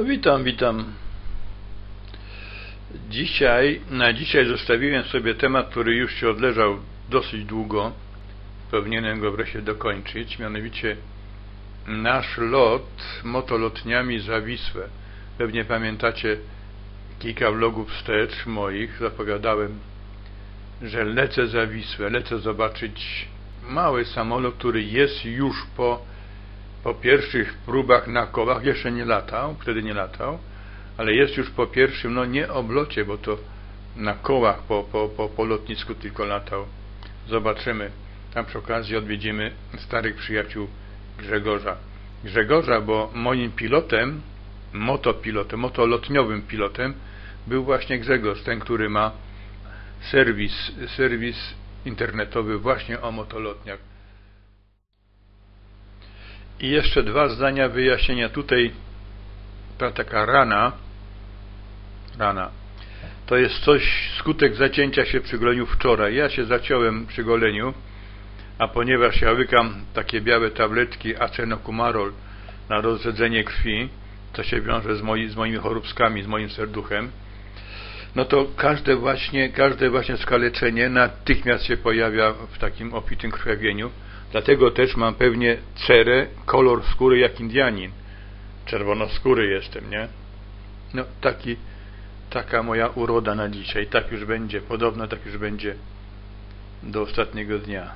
No witam, witam. Dzisiaj, na dzisiaj zostawiłem sobie temat, który już się odleżał dosyć długo. Powinienem go wreszcie dokończyć, mianowicie nasz lot motolotniami za Wisłę. Pewnie pamiętacie kilka vlogów wstecz moich, zapowiadałem, że lecę za Wisłę, lecę zobaczyć mały samolot, który jest już po po pierwszych próbach na kołach jeszcze nie latał, wtedy nie latał, ale jest już po pierwszym, no nie oblocie, bo to na kołach po, po, po, po lotnisku tylko latał. Zobaczymy. Tam przy okazji odwiedzimy starych przyjaciół Grzegorza. Grzegorza, bo moim pilotem, motopilotem, motolotniowym pilotem był właśnie Grzegorz, ten, który ma serwis, serwis internetowy właśnie o motolotniach. I jeszcze dwa zdania wyjaśnienia. Tutaj ta taka rana, rana, to jest coś, skutek zacięcia się przy goleniu wczoraj. Ja się zaciąłem przy goleniu, a ponieważ ja łykam takie białe tabletki acenokumarol na rozrzedzenie krwi, co się wiąże z, moi, z moimi choróbskami, z moim serduchem, no to każde właśnie, każde właśnie skaleczenie natychmiast się pojawia w takim opitym krwawieniu. Dlatego też mam pewnie cerę, kolor skóry jak Indianin. Czerwonoskóry jestem, nie? No taki, taka moja uroda na dzisiaj. Tak już będzie, podobno tak już będzie do ostatniego dnia.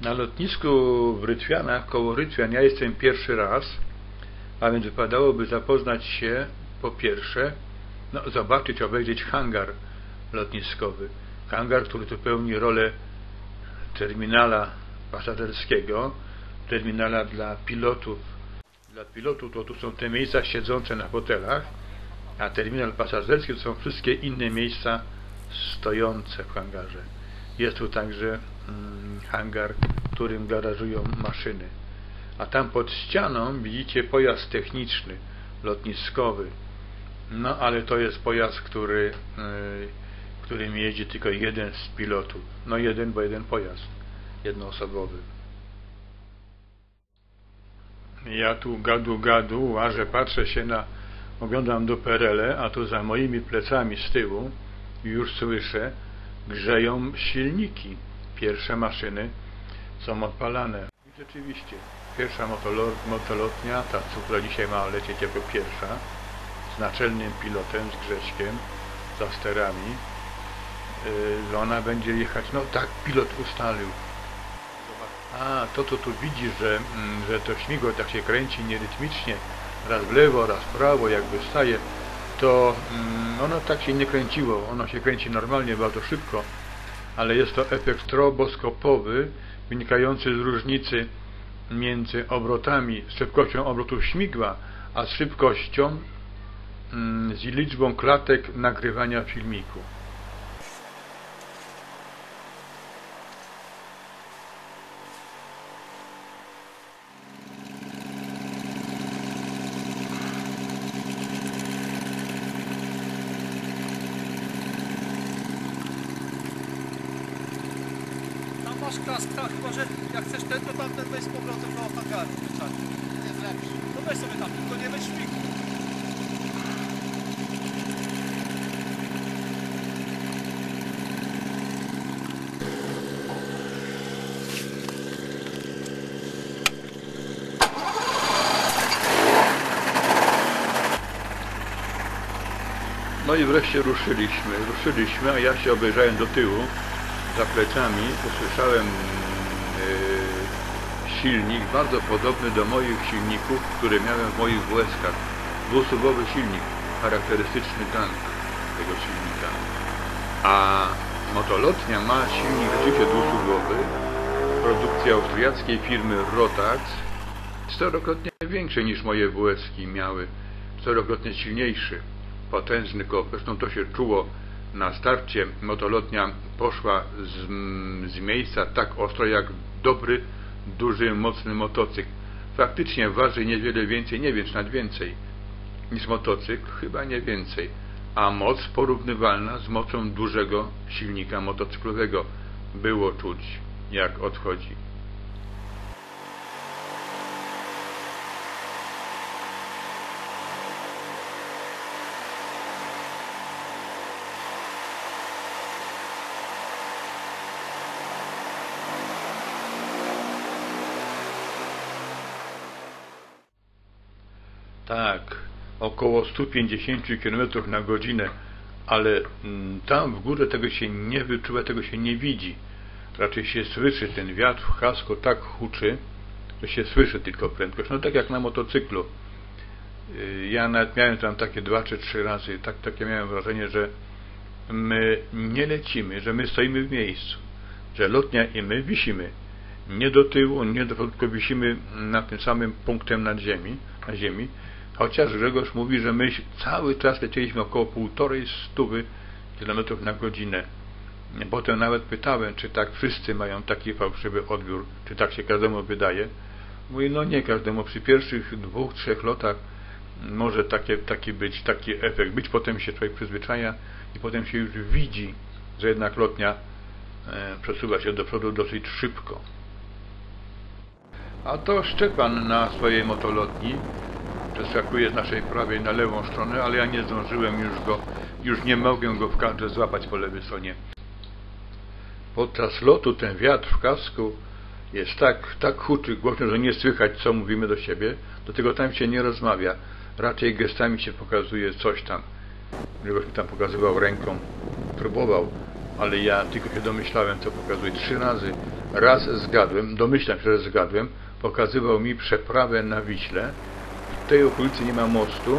Na lotnisku w Rytwianach, koło Rytwian, ja jestem pierwszy raz, a więc wypadałoby zapoznać się po pierwsze, no, zobaczyć, obejrzeć hangar lotniskowy hangar, który tu pełni rolę terminala pasażerskiego, terminala dla pilotów. Dla pilotów to tu są te miejsca siedzące na hotelach, a terminal pasażerski to są wszystkie inne miejsca stojące w hangarze. Jest tu także hmm, hangar, w którym garażują maszyny. A tam pod ścianą widzicie pojazd techniczny, lotniskowy. No ale to jest pojazd, który yy, którym jeździ tylko jeden z pilotów. No jeden, bo jeden pojazd jednoosobowy. Ja tu gadu gadu, a że patrzę się na, oglądam do Perele, a tu za moimi plecami z tyłu już słyszę, grzeją silniki. Pierwsze maszyny są odpalane. I rzeczywiście, pierwsza motolotnia, ta, która dzisiaj ma lecieć jako pierwsza, z naczelnym pilotem, z Grześkiem, za sterami, że ona będzie jechać, no tak pilot ustalił. A, to co tu widzisz, że, mm, że to śmigło tak się kręci nierytmicznie, raz w lewo, raz w prawo, jakby staje, to mm, ono tak się nie kręciło, ono się kręci normalnie, bardzo szybko, ale jest to efekt stroboskopowy, wynikający z różnicy między obrotami, z szybkością obrotów śmigła, a z szybkością, mm, z liczbą klatek nagrywania filmiku. Masz kask, tak, chyba że jak chcesz ten, to tamten weź z powrotem do hangaru. Tak. Jest lepszy. No weź sobie tam, tylko nie weź szpiku. No i wreszcie ruszyliśmy. Ruszyliśmy, a ja się obejrzałem do tyłu za plecami usłyszałem yy, silnik bardzo podobny do moich silników, które miałem w moich WS-kach. Dwusuwowy silnik, charakterystyczny tank tego silnika. A motolotnia ma silnik rzeczywiście dwusuwowy, produkcji austriackiej firmy Rotax, czterokrotnie większy niż moje WS-ki miały, czterokrotnie silniejszy, potężny koło. Zresztą to się czuło na starcie motolotnia poszła z, z miejsca tak ostro jak dobry, duży, mocny motocykl. Faktycznie waży niewiele więcej, nie wiem nawet więcej niż motocykl, chyba nie więcej, a moc porównywalna z mocą dużego silnika motocyklowego. Było czuć jak odchodzi. Tak, około 150 km na godzinę, ale mm, tam w górze tego się nie wyczuwa, tego się nie widzi. Raczej się słyszy ten wiatr w kasko tak huczy, że się słyszy tylko prędkość. No tak jak na motocyklu. Y, Ja nawet miałem tam takie dwa czy trzy razy, tak, takie miałem wrażenie, że my nie lecimy, że my stoimy w miejscu, że lotnia i my wisimy. Nie do tyłu, nie do przodu, tylko wisimy nad tym samym punktem nad ziemi, na ziemi. Chociaż Grzegorz mówi, że my cały czas lecieliśmy około półtorej stówy kilometrów na godzinę. Potem nawet pytałem, czy tak wszyscy mają taki fałszywy odbiór, czy tak się każdemu wydaje. Mówi, no nie każdemu. Przy pierwszych dwóch, trzech lotach może takie, taki być taki efekt być. Potem się człowiek przyzwyczaja i potem się już widzi, że jednak lotnia e, przesuwa się do przodu dosyć szybko. A to Szczepan na swojej motolotni przeskakuje z naszej prawej na lewą stronę, ale ja nie zdążyłem już go, już nie mogłem go w kadrze złapać po lewej stronie. Podczas lotu ten wiatr w kasku jest tak, tak huczy głośno, że nie słychać, co mówimy do siebie. Do tego tam się nie rozmawia. Raczej gestami się pokazuje coś tam. Grzegorz mi tam pokazywał ręką, próbował, ale ja tylko się domyślałem, co pokazuje. Trzy razy. Raz zgadłem, domyślam się, że zgadłem. Pokazywał mi przeprawę na Wiśle. Tej okolicy nie ma mostu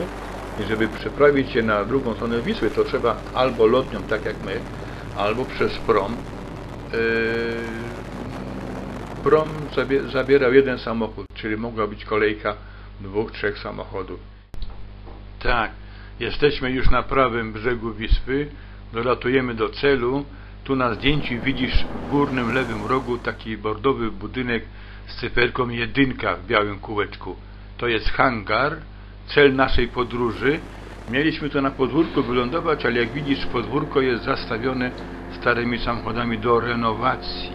i żeby przeprawić się na drugą stronę Wisły, to trzeba albo lotnią, tak jak my, albo przez prom. Yy, prom zabie, zabierał jeden samochód, czyli mogła być kolejka dwóch, trzech samochodów. Tak, jesteśmy już na prawym brzegu Wisły, dolatujemy do celu. Tu na zdjęciu widzisz w górnym lewym rogu taki bordowy budynek z cyferką jedynka w białym kółeczku. To jest hangar, cel naszej podróży. Mieliśmy tu na podwórku wylądować, ale jak widzisz podwórko jest zastawione starymi samochodami do renowacji.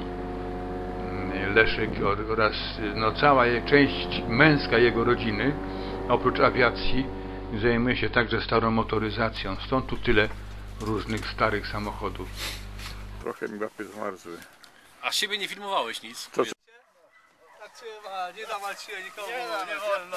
Mm, Leszek oraz no, cała część męska jego rodziny, oprócz awiacji, zajmuje się także starą motoryzacją. Stąd tu tyle różnych starych samochodów. Trochę mi łapy zmarzły. A siebie nie filmowałeś nic? Co- Tak się ma, nie dawać się nikomu, nie, wolno.